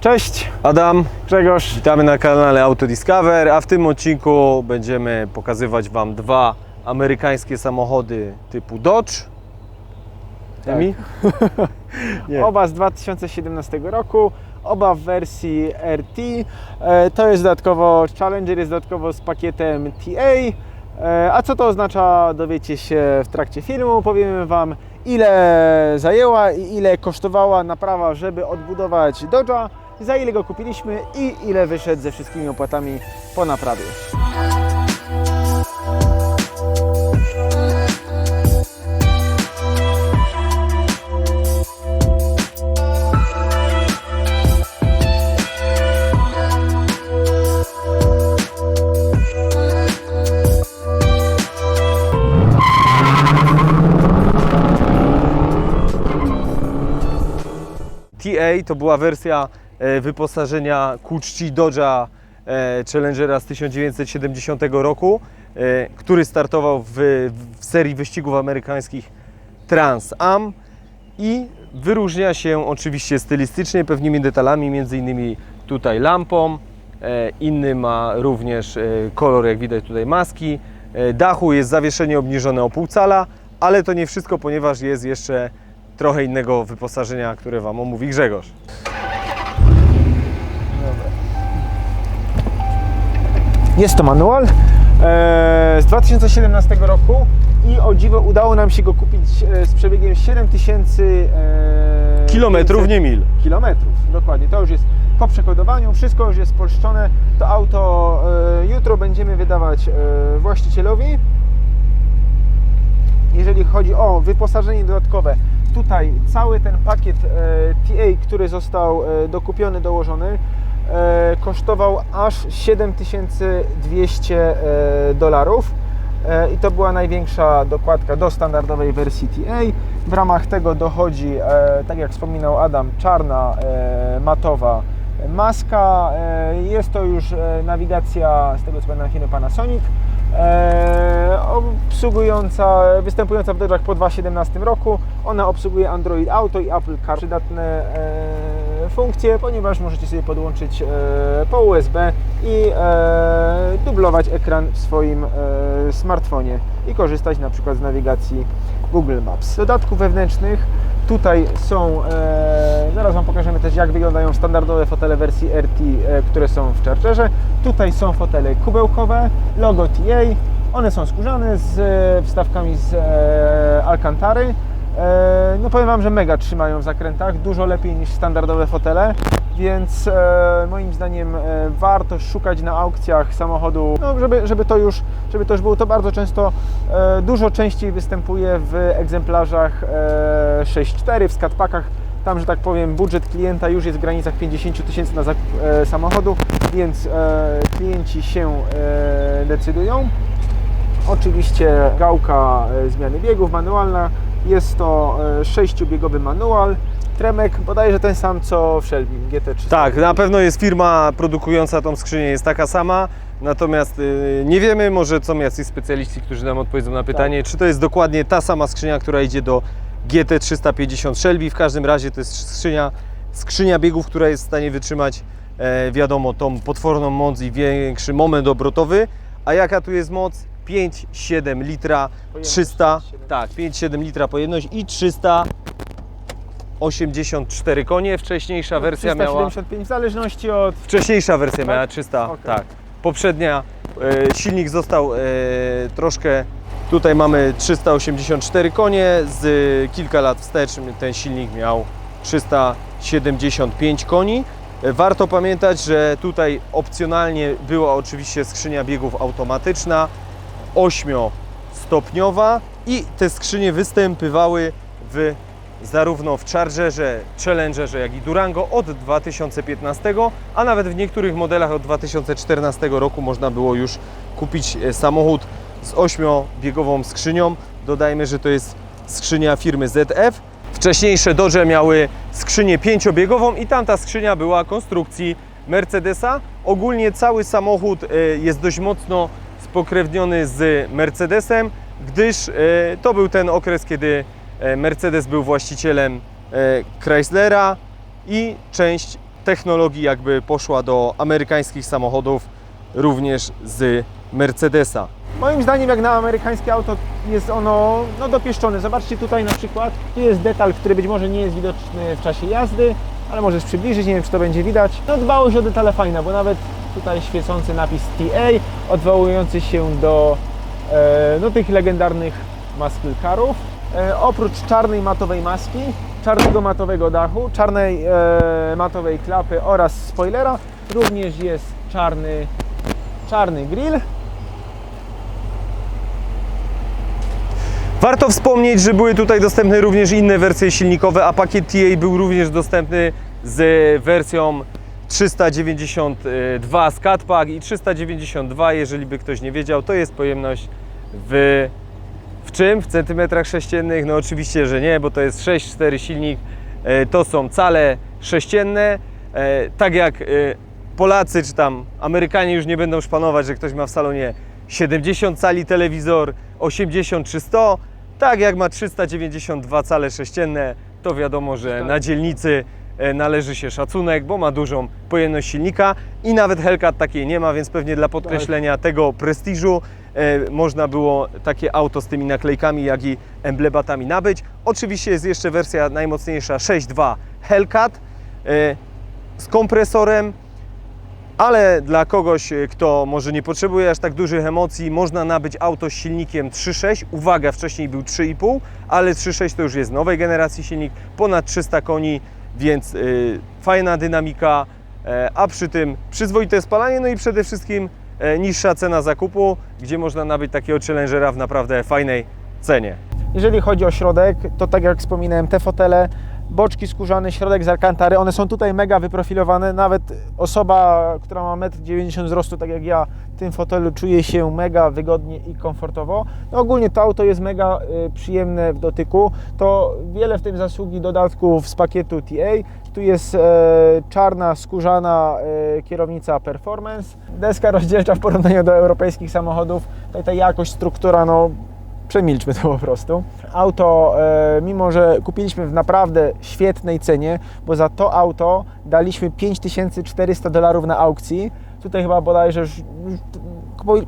Cześć, Adam, Grzegorz. witamy na kanale Autodiscover, a w tym odcinku będziemy pokazywać Wam dwa amerykańskie samochody typu Dodge. Tak. Nie. Oba z 2017 roku, oba w wersji RT. E, To jest dodatkowo Challenger, jest dodatkowo z pakietem TA. E, A co to oznacza, dowiecie się w trakcie filmu. Powiemy Wam, ile zajęła i ile kosztowała naprawa, żeby odbudować Dodge'a, za ile go kupiliśmy i ile wyszedł ze wszystkimi opłatami po naprawie. TA to była wersja wyposażenia ku czci Dodge'a e, Challengera z 1970 roku, e, który startował w, w serii wyścigów amerykańskich Trans Am i wyróżnia się oczywiście stylistycznie pewnymi detalami, między innymi tutaj lampą, e, inny ma również e, kolor, jak widać tutaj maski, e, dachu jest zawieszenie obniżone o pół cala, ale to nie wszystko, ponieważ jest jeszcze trochę innego wyposażenia, które Wam omówi Grzegorz. Jest to manual e, z 2017 roku i o dziwo udało nam się go kupić e, z przebiegiem 7000 e, Kilometrów, 500 nie mil. Kilometrów, dokładnie. To już jest po przekodowaniu, wszystko już jest polszczone. To auto e, jutro będziemy wydawać e, właścicielowi. Jeżeli chodzi o wyposażenie dodatkowe, tutaj cały ten pakiet e, TA, który został e, dokupiony, dołożony, kosztował aż 7200 e, dolarów. E, I to była największa dokładka do standardowej wersji TA. W ramach tego dochodzi, e, tak jak wspominał Adam, czarna e, matowa maska. E, Jest to już e, nawigacja, z tego co pamiętam, firmy Panasonic, e, obsługująca, występująca w Dodge'ach po 2017 roku. Ona obsługuje Android Auto i Apple Car, przydatne funkcje, ponieważ możecie sobie podłączyć e, po USB i e, dublować ekran w swoim e, smartfonie i korzystać na przykład z nawigacji Google Maps. Dodatków wewnętrznych tutaj są, zaraz Wam pokażemy też jak wyglądają standardowe fotele wersji RT, które są w Chargerze. Tutaj są fotele kubełkowe, logo TA, one są skórzane z wstawkami z Alcantary. E, No powiem Wam, że mega trzymają w zakrętach, dużo lepiej niż standardowe fotele, więc e, moim zdaniem e, warto szukać na aukcjach samochodu, no, żeby, żeby, to już, żeby to już było. To bardzo często, dużo częściej występuje w egzemplarzach e, 6.4, w skatpakach. Tam, że tak powiem, budżet klienta już jest w granicach 50 tysięcy na zakup samochodu, więc klienci się decydują. Oczywiście gałka zmiany biegów manualna. Jest to e, sześciobiegowy manual. Tremek bodajże ten sam co w Shelby GT300. Tak, na pewno jest firma produkująca tą skrzynię, jest taka sama. Natomiast y, nie wiemy, może są jacyś specjaliści, którzy nam odpowiedzą na pytanie, czy to jest dokładnie ta sama skrzynia, która idzie do GT350 Shelby. W każdym razie to jest skrzynia, skrzynia biegów, która jest w stanie wytrzymać, e, wiadomo, tą potworną moc i większy moment obrotowy. A jaka tu jest moc? 5,7 litra, Pojemność 300, 5,7. tak, 5,7 litra pojemność i 384 konie. Wcześniejsza wersja miała... 375 w zależności od Wcześniejsza wersja Tak? miała 300, Okej. tak. Poprzednia e, silnik został e, troszkę. Tutaj mamy 384 konie, z e, kilka lat wstecz ten silnik miał 375 koni. E, Warto pamiętać, że tutaj opcjonalnie była oczywiście skrzynia biegów automatyczna, 8-stopniowa i te skrzynie występywały w zarówno w Chargerze, Challengerze, jak i Durango od 2015, a nawet w niektórych modelach od 2014 roku można było już kupić e, samochód z 8-biegową skrzynią. Dodajmy, że to jest skrzynia firmy ZF. Wcześniejsze Dodge miały skrzynię pięciobiegową i tamta skrzynia była konstrukcji Mercedesa. Ogólnie cały samochód e, jest dość mocno spokrewniony z Mercedesem, gdyż e, to był ten okres, kiedy e, Mercedes był właścicielem e, Chryslera i część technologii jakby poszła do amerykańskich samochodów, również z Mercedesa. Moim zdaniem, jak na amerykańskie auto, jest ono no, dopieszczone. Zobaczcie tutaj na przykład, tu jest detal, który być może nie jest widoczny w czasie jazdy, ale możesz przybliżyć, nie wiem czy to będzie widać. No dbałość o detale fajna, bo nawet tutaj świecący napis TA, odwołujący się do no, tych legendarnych muscle carów. E, oprócz czarnej matowej maski, czarnego matowego dachu, czarnej e, matowej klapy oraz spoilera, również jest czarny, czarny grill. Warto wspomnieć, że były tutaj dostępne również inne wersje silnikowe, a pakiet TA był również dostępny z wersją 392 z Catpack i 392, jeżeli by ktoś nie wiedział, to jest pojemność w, w czym? W centymetrach sześciennych? No oczywiście, że nie, bo to jest 6.4 silnik, e, to są cale sześcienne, E, tak jak e, Polacy czy tam Amerykanie już nie będą szpanować, że ktoś ma w salonie 70 cali telewizor, 80 czy 100, tak jak ma 392 cale sześcienne, to wiadomo, że na dzielnicy należy się szacunek, bo ma dużą pojemność silnika i nawet Hellcat takiej nie ma, więc pewnie dla podkreślenia tego prestiżu e, można było takie auto z tymi naklejkami, jak i emblematami nabyć. Oczywiście jest jeszcze wersja najmocniejsza 6.2 Hellcat e, z kompresorem, ale dla kogoś, e, kto może nie potrzebuje aż tak dużych emocji, można nabyć auto z silnikiem 3.6. Uwaga, wcześniej był 3.5, ale 3.6 to już jest nowej generacji silnik, ponad 300 koni, więc y, fajna dynamika, e, a przy tym przyzwoite spalanie, no i przede wszystkim e, niższa cena zakupu, gdzie można nabyć takiego Challengera w naprawdę fajnej cenie. Jeżeli chodzi o środek, to tak jak wspominałem, te fotele, boczki skórzane, środek z alkantary, one są tutaj mega wyprofilowane. Nawet osoba, która ma 1,90 m wzrostu, tak jak ja, w tym fotelu czuje się mega wygodnie i komfortowo. No ogólnie to auto jest mega y, przyjemne w dotyku. To wiele w tym zasługi dodatków z pakietu TA. Tu jest e, czarna, skórzana e, kierownica Performance. Deska rozdzielcza w porównaniu do europejskich samochodów. Tutaj ta jakość, struktura, no przemilczmy to po prostu. Auto, e, mimo że kupiliśmy w naprawdę świetnej cenie, bo za to auto daliśmy 5400 dolarów na aukcji. Tutaj chyba bodajże już,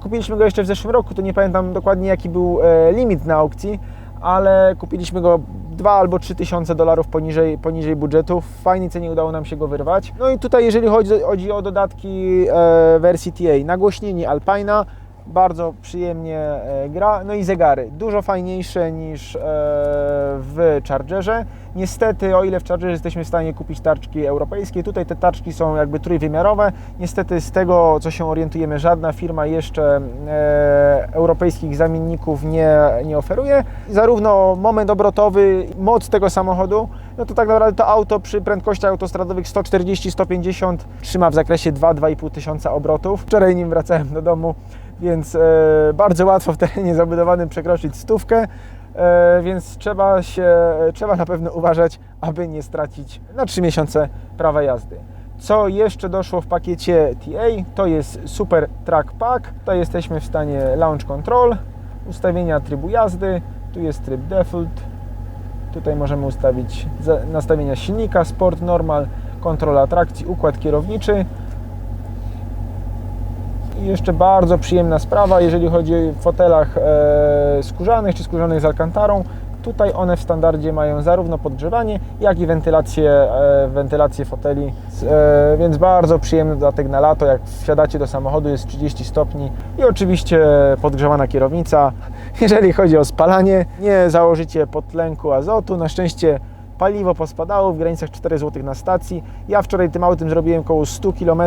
kupiliśmy go jeszcze w zeszłym roku, to nie pamiętam dokładnie jaki był e, limit na aukcji, ale kupiliśmy go 2 albo 3 tysiące dolarów poniżej, poniżej budżetu. W fajnej cenie udało nam się go wyrwać. No i tutaj jeżeli chodzi, chodzi o dodatki e, wersji TA, nagłośnienie Alpina, bardzo przyjemnie e, gra. No i zegary, dużo fajniejsze niż e, w Chargerze. Niestety, o ile w Chargerze jesteśmy w stanie kupić tarczki europejskie, tutaj te tarczki są jakby trójwymiarowe. Niestety z tego, co się orientujemy, żadna firma jeszcze e, europejskich zamienników nie, nie oferuje. Zarówno moment obrotowy, moc tego samochodu, no to tak naprawdę to auto przy prędkościach autostradowych 140-150 trzyma w zakresie 2-2,5 tysiąca obrotów. Wczoraj nim wracałem do domu, więc e, bardzo łatwo w terenie zabudowanym przekroczyć stówkę, e, więc trzeba się, trzeba na pewno uważać, aby nie stracić na 3 miesiące prawa jazdy. Co jeszcze doszło w pakiecie TA, to jest Super Track Pack. Tutaj jesteśmy w stanie Launch Control, ustawienia trybu jazdy, tu jest tryb Default, Tutaj możemy ustawić nastawienia silnika, sport, normal, kontrola trakcji, układ kierowniczy. Jeszcze bardzo przyjemna sprawa, jeżeli chodzi o fotelach e, skórzanych czy skórzanych z alkantarą. Tutaj one w standardzie mają zarówno podgrzewanie, jak i wentylację, e, wentylację foteli, e, więc bardzo przyjemny dodatek na lato. Jak wsiadacie do samochodu jest 30 stopni i oczywiście podgrzewana kierownica. Jeżeli chodzi o spalanie, nie założycie podtlenku azotu. Na szczęście paliwo pospadało w granicach 4 zł na stacji. Ja wczoraj tym autem zrobiłem około 100 km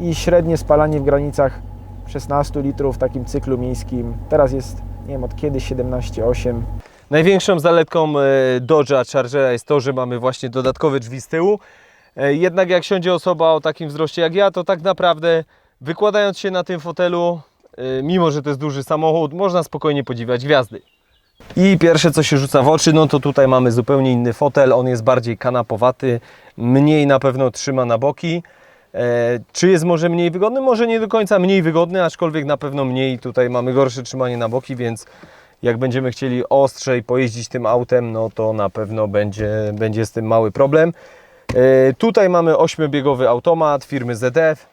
i średnie spalanie w granicach 16 litrów w takim cyklu miejskim. Teraz jest, nie wiem od kiedy, 17,8. Największą zaletką e, Dodge'a Chargera jest to, że mamy właśnie dodatkowe drzwi z tyłu. E, Jednak jak siądzie osoba o takim wzroście jak ja, to tak naprawdę wykładając się na tym fotelu, e, mimo że to jest duży samochód, można spokojnie podziwiać gwiazdy. I pierwsze co się rzuca w oczy, no to tutaj mamy zupełnie inny fotel, on jest bardziej kanapowaty, mniej na pewno trzyma na boki. E, czy jest może mniej wygodny? Może nie do końca mniej wygodny, aczkolwiek na pewno mniej. Tutaj mamy gorsze trzymanie na boki, więc jak będziemy chcieli ostrzej pojeździć tym autem, no to na pewno będzie, będzie z tym mały problem. E, Tutaj mamy 8-biegowy automat firmy ZF,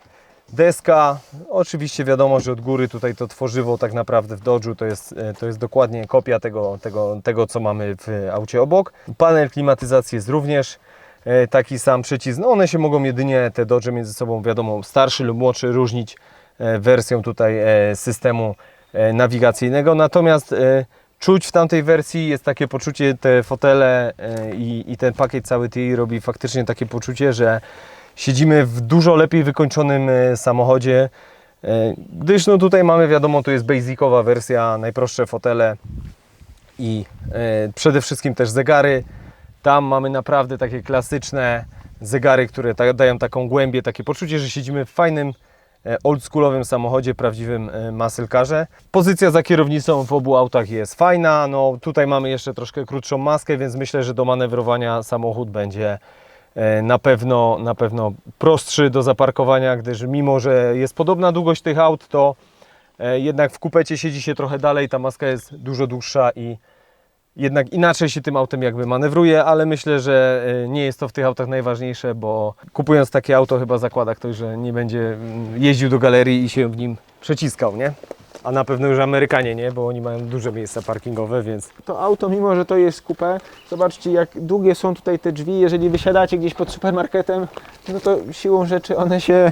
deska. Oczywiście wiadomo, że od góry tutaj to tworzywo tak naprawdę w Dodge'u to jest, e, to jest dokładnie kopia tego, tego, tego, co mamy w aucie obok. Panel klimatyzacji jest również taki sam przycisk. No one się mogą jedynie, te Dodge między sobą, wiadomo, starszy lub młodszy różnić e, wersją tutaj e, systemu e, nawigacyjnego. Natomiast e, czuć w tamtej wersji jest takie poczucie, te fotele e, i, i ten pakiet cały TI robi faktycznie takie poczucie, że siedzimy w dużo lepiej wykończonym e, samochodzie, e, gdyż no tutaj mamy, wiadomo, tu jest basicowa wersja, najprostsze fotele i e, przede wszystkim też zegary. Tam mamy naprawdę takie klasyczne zegary, które dają taką głębię, takie poczucie, że siedzimy w fajnym, e, oldschoolowym samochodzie, prawdziwym e, muscle carze. Pozycja za kierownicą w obu autach jest fajna. No, tutaj mamy jeszcze troszkę krótszą maskę, więc myślę, że do manewrowania samochód będzie e, na pewno, na pewno prostszy do zaparkowania, gdyż mimo, że jest podobna długość tych aut, to jednak w kupecie siedzi się trochę dalej, ta maska jest dużo dłuższa i jednak inaczej się tym autem jakby manewruje, ale myślę, że e, nie jest to w tych autach najważniejsze, bo kupując takie auto chyba zakłada ktoś, że nie będzie mm, jeździł do galerii i się w nim przeciskał, nie? A na pewno już Amerykanie nie, bo oni mają duże miejsca parkingowe, więc To auto, mimo że to jest coupe, zobaczcie jak długie są tutaj te drzwi. Jeżeli wysiadacie gdzieś pod supermarketem, no to siłą rzeczy one się,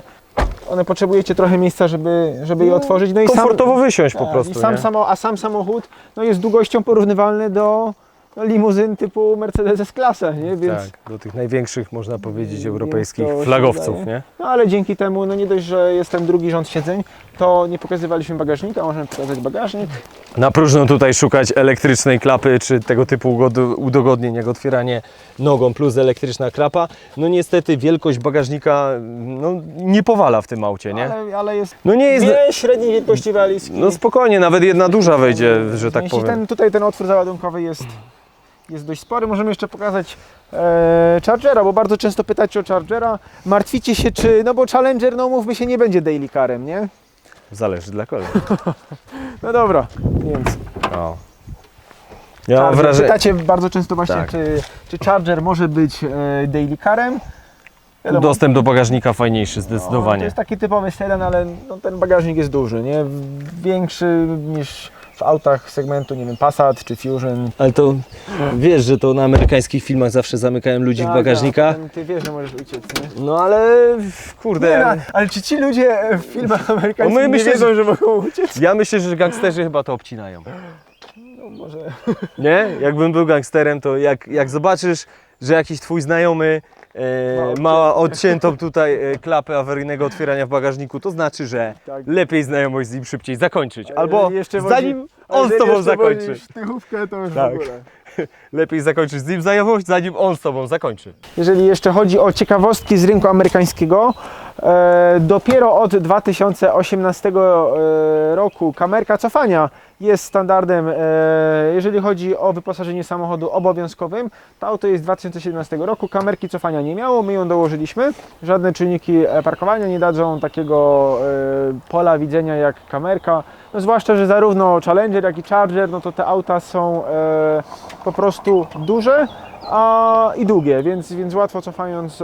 one potrzebujecie trochę miejsca, żeby, żeby je otworzyć. No i sam, komfortowo wysiąść po tak, prostu, i sam nie? samo, a sam samochód no jest długością porównywalny do no, limuzyn typu Mercedes S-klasa, nie? Więc, Tak, do tych największych, można powiedzieć, Więc europejskich to się flagowców, wydaje. nie? No ale dzięki temu, no nie dość, że jest ten drugi rząd siedzeń, to nie pokazywaliśmy bagażnika, możemy pokazać bagażnik. Na próżno tutaj szukać elektrycznej klapy, czy tego typu udogodnień, jak otwieranie nogą plus elektryczna klapa. No niestety wielkość bagażnika no, nie powala w tym aucie, nie? Ale, ale jest No nie jest... dwie średniej wielkości walizki. No spokojnie, nawet jedna duża wejdzie, że tak Jeśli powiem. Ten, tutaj ten otwór załadunkowy jest, jest dość spory. Możemy jeszcze pokazać e, Chargera, bo bardzo często pytacie o Chargera. Martwicie się, czy, no bo Challenger, no mówmy się, nie będzie daily carem, nie? Zależy dla kogo. No dobra, więc O. Ja mam Charger. wrażenie... pytacie bardzo często właśnie, Tak. czy, czy Charger może być e, daily carem. Wiadomo, Dostęp do bagażnika fajniejszy, no, to zdecydowanie. jest taki typowy sedan, ale no, ten bagażnik jest duży, nie? Większy niż w autach segmentu, nie wiem, Passat czy Fusion. Ale to wiesz, że to na amerykańskich filmach zawsze zamykają ludzi w Tak, bagażnikach? tak, Ty wiesz, że możesz uciec, nie? No ale kurde. Ale czy ci ludzie w filmach amerykańskich No my nie myślę, wiedzą, że- że mogą uciec? Ja myślę, że gangsterzy chyba to obcinają. No może. Nie? Jakbym był gangsterem, to jak, jak zobaczysz, że jakiś twój znajomy e, ma odciętą tutaj e, klapę awaryjnego otwierania w bagażniku, to znaczy, że Tak. lepiej znajomość z nim szybciej zakończyć. Albo Jeżeli jeszcze wozi- zanim A on z jeżeli tobą jeszcze zakończy. wozisz Tychówkę, to już Tak. w ogóle. Lepiej zakończyć z nim znajomość, zanim on z tobą zakończy. Jeżeli jeszcze chodzi o ciekawostki z rynku amerykańskiego, e, dopiero od 2018 e, roku kamerka cofania jest standardem, e, jeżeli chodzi o wyposażenie samochodu obowiązkowym. To auto jest z 2017 roku, kamerki cofania nie miało, my ją dołożyliśmy. Żadne czynniki e, parkowania nie dadzą takiego e, pola widzenia jak kamerka. No, zwłaszcza, że zarówno Challenger, jak i Charger, no to te auta są po prostu duże a, i długie, więc, więc łatwo cofając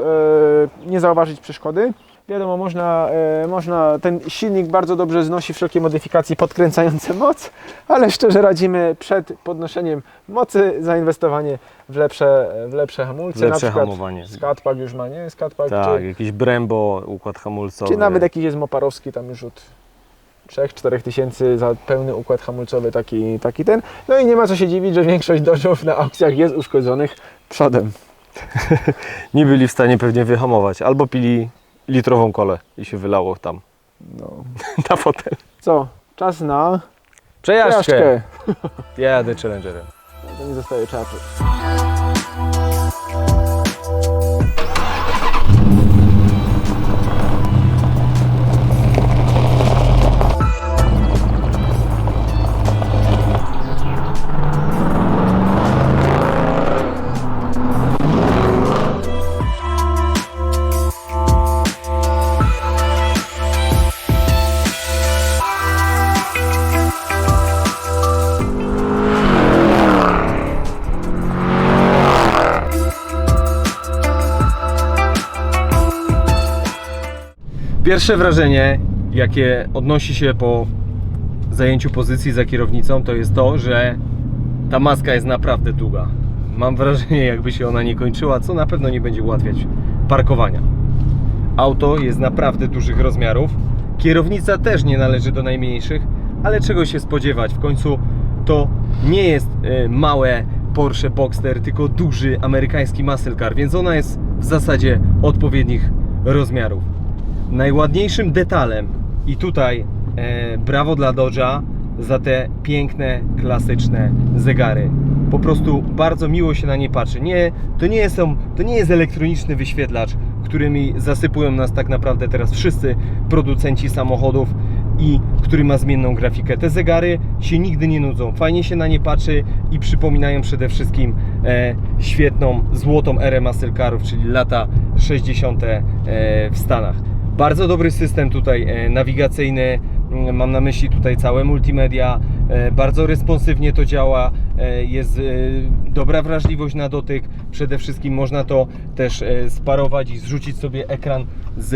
nie zauważyć przeszkody. Wiadomo, można, e, można, ten silnik bardzo dobrze znosi wszelkie modyfikacje podkręcające moc, ale szczerze radzimy przed podnoszeniem mocy zainwestowanie w lepsze, w lepsze hamulce. Lepsze na przykład hamowanie. Skatpak już ma, nie? Skatpak, Tak, czy, jakiś Brembo, układ hamulcowy. czy nawet jakiś jest moparowski tam już od 3-4 tysięcy za pełny układ hamulcowy taki, taki ten. No i nie ma co się dziwić, że większość Dodge'ów na aukcjach jest uszkodzonych przodem. Nie byli w stanie pewnie wyhamować. Albo pili litrową kolę i się wylało tam No. na fotel. Co? Czas na Przejażdżkę. przejażdżkę. Ja jadę Challengerem. To nie zostaje czasu. Pierwsze wrażenie, jakie odnosi się po zajęciu pozycji za kierownicą, to jest to, że ta maska jest naprawdę długa. Mam wrażenie, jakby się ona nie kończyła, co na pewno nie będzie ułatwiać parkowania. Auto jest naprawdę dużych rozmiarów. Kierownica też nie należy do najmniejszych, ale czego się spodziewać? W końcu to nie jest e, małe Porsche Boxster, tylko duży amerykański muscle car, więc ona jest w zasadzie odpowiednich rozmiarów. Najładniejszym detalem i tutaj e, brawo dla Dodge'a za te piękne, klasyczne zegary. Po prostu bardzo miło się na nie patrzy. Nie, to, nie są, to nie jest elektroniczny wyświetlacz, którymi zasypują nas tak naprawdę teraz wszyscy producenci samochodów i który ma zmienną grafikę. Te zegary się nigdy nie nudzą. Fajnie się na nie patrzy i przypominają przede wszystkim e, świetną, złotą erę muscle czyli lata 60. E, w Stanach. Bardzo dobry system tutaj e, nawigacyjny. Mm, Mam na myśli tutaj całe multimedia. E, Bardzo responsywnie to działa. E, Jest dobra wrażliwość na dotyk. Przede wszystkim można to też sparować i zrzucić sobie ekran z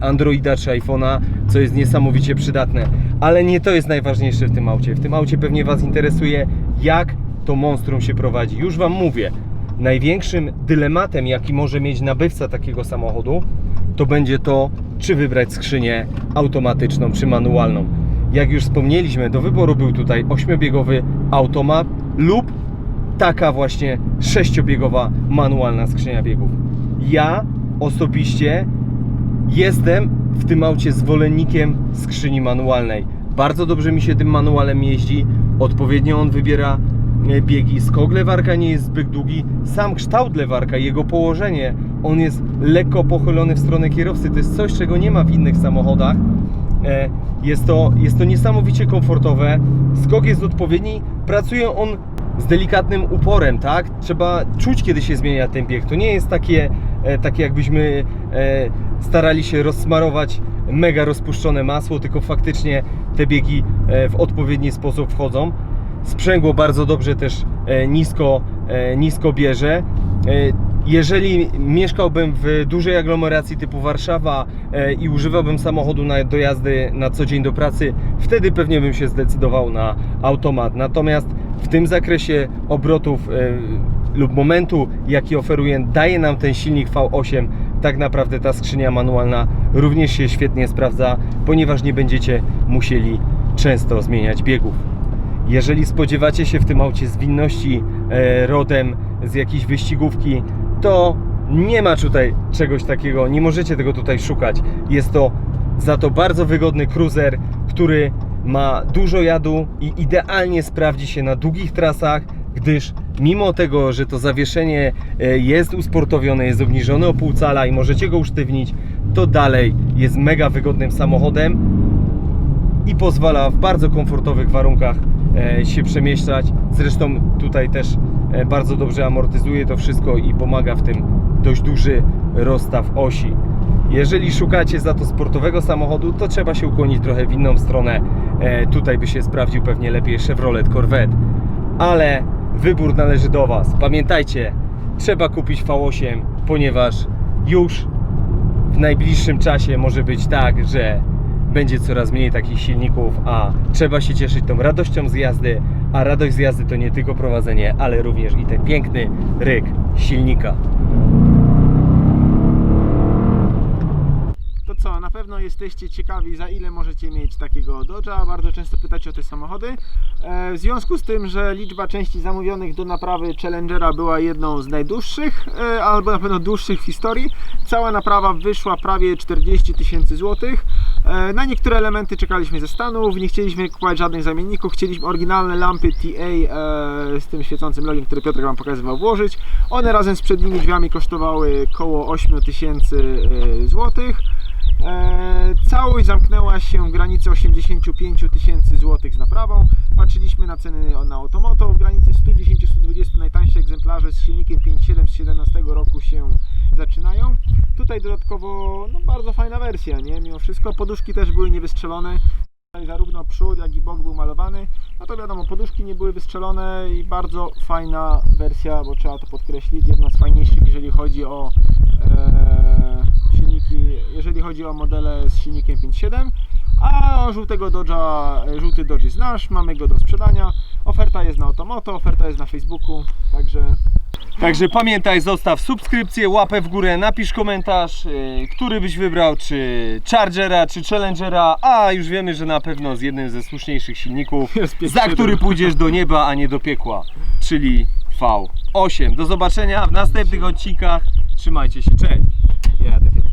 Androida czy iPhone'a, co jest niesamowicie przydatne. Ale nie to jest najważniejsze w tym aucie. W tym aucie pewnie Was interesuje, jak to monstrum się prowadzi. Już Wam mówię. Największym dylematem, jaki może mieć nabywca takiego samochodu, to będzie to, czy wybrać skrzynię automatyczną czy manualną. Jak już wspomnieliśmy, do wyboru był tutaj 8-biegowy automat lub taka właśnie 6-biegowa manualna skrzynia biegów. Ja osobiście jestem w tym aucie zwolennikiem skrzyni manualnej. Bardzo dobrze mi się tym manualem jeździ, odpowiednio on wybiera biegi. Skok lewarka nie jest zbyt długi, sam kształt lewarka, jego położenie, on jest lekko pochylony w stronę kierowcy. To jest coś, czego nie ma w innych samochodach. E, Jest to, jest to niesamowicie komfortowe. Skok jest odpowiedni, pracuje on z delikatnym uporem, tak? Trzeba czuć, kiedy się zmienia ten bieg. To nie jest takie, e, takie jakbyśmy e, starali się rozsmarować mega rozpuszczone masło, tylko faktycznie te biegi e, w odpowiedni sposób wchodzą. Sprzęgło bardzo dobrze też e, nisko, e, nisko bierze. E, Jeżeli mieszkałbym w dużej aglomeracji typu Warszawa i używałbym samochodu na, do jazdy na co dzień do pracy, wtedy pewnie bym się zdecydował na automat. Natomiast w tym zakresie obrotów lub momentu, jaki oferuje, daje nam ten silnik V8, tak naprawdę ta skrzynia manualna również się świetnie sprawdza, ponieważ nie będziecie musieli często zmieniać biegów. Jeżeli spodziewacie się w tym aucie zwinności e, rodem z jakiejś wyścigówki, to nie ma tutaj czegoś takiego, nie możecie tego tutaj szukać. Jest to za to bardzo wygodny cruiser, który ma dużo jadu i idealnie sprawdzi się na długich trasach, gdyż mimo tego, że to zawieszenie e, jest usportowione, jest obniżone o pół cala i możecie go usztywnić, to dalej jest mega wygodnym samochodem i pozwala w bardzo komfortowych warunkach się przemieszczać. Zresztą tutaj też e, bardzo dobrze amortyzuje to wszystko i pomaga w tym dość duży rozstaw osi. Jeżeli szukacie za to sportowego samochodu, to trzeba się ukłonić trochę w inną stronę. E, Tutaj by się sprawdził pewnie lepiej Chevrolet Corvette. Ale wybór należy do Was. Pamiętajcie, trzeba kupić V8, ponieważ już w najbliższym czasie może być tak, że będzie coraz mniej takich silników, a trzeba się cieszyć tą radością z jazdy, a radość z jazdy to nie tylko prowadzenie, ale również i ten piękny ryk silnika. To co, na pewno jesteście ciekawi, za ile możecie mieć takiego Dodge'a. Bardzo często pytacie o te samochody. E, W związku z tym, że liczba części zamówionych do naprawy Challengera była jedną z najdłuższych, e, albo na pewno dłuższych w historii, cała naprawa wyszła prawie 40 tysięcy złotych. E, Na niektóre elementy czekaliśmy ze Stanów, nie chcieliśmy kupować żadnych zamienników, chcieliśmy oryginalne lampy TA e, z tym świecącym logiem, które Piotr Wam pokazywał, włożyć. One razem z przednimi drzwiami kosztowały około 8 tysięcy e, złotych. E, całość zamknęła się w granicy 85 tysięcy złotych z naprawą. Patrzyliśmy na ceny na Automoto w granicy 110-120 najtańsze egzemplarze z silnikiem 5.7 z 17 roku się zaczynają. Tutaj dodatkowo no, bardzo fajna wersja, nie? Mimo wszystko poduszki też były niewystrzelone. Zarówno przód, jak i bok był malowany. No to wiadomo, poduszki nie były wystrzelone i bardzo fajna wersja, bo trzeba to podkreślić. Jedna z fajniejszych, jeżeli chodzi o e, silniki jeżeli chodzi o modele z silnikiem 5.7. A żółtego Dodge'a, e, żółty Dodge jest nasz, mamy go do sprzedania. Oferta jest na Otomoto, oferta jest na Facebooku, także Także pamiętaj, zostaw subskrypcję, łapę w górę, napisz komentarz, yy, który byś wybrał, czy Chargera, czy Challengera, a już wiemy, że na pewno z jednym ze słuszniejszych silników, za 5.7. który pójdziesz do nieba, a nie do piekła, czyli V8. Do zobaczenia w następnych odcinkach. Trzymajcie się, cześć! jadę.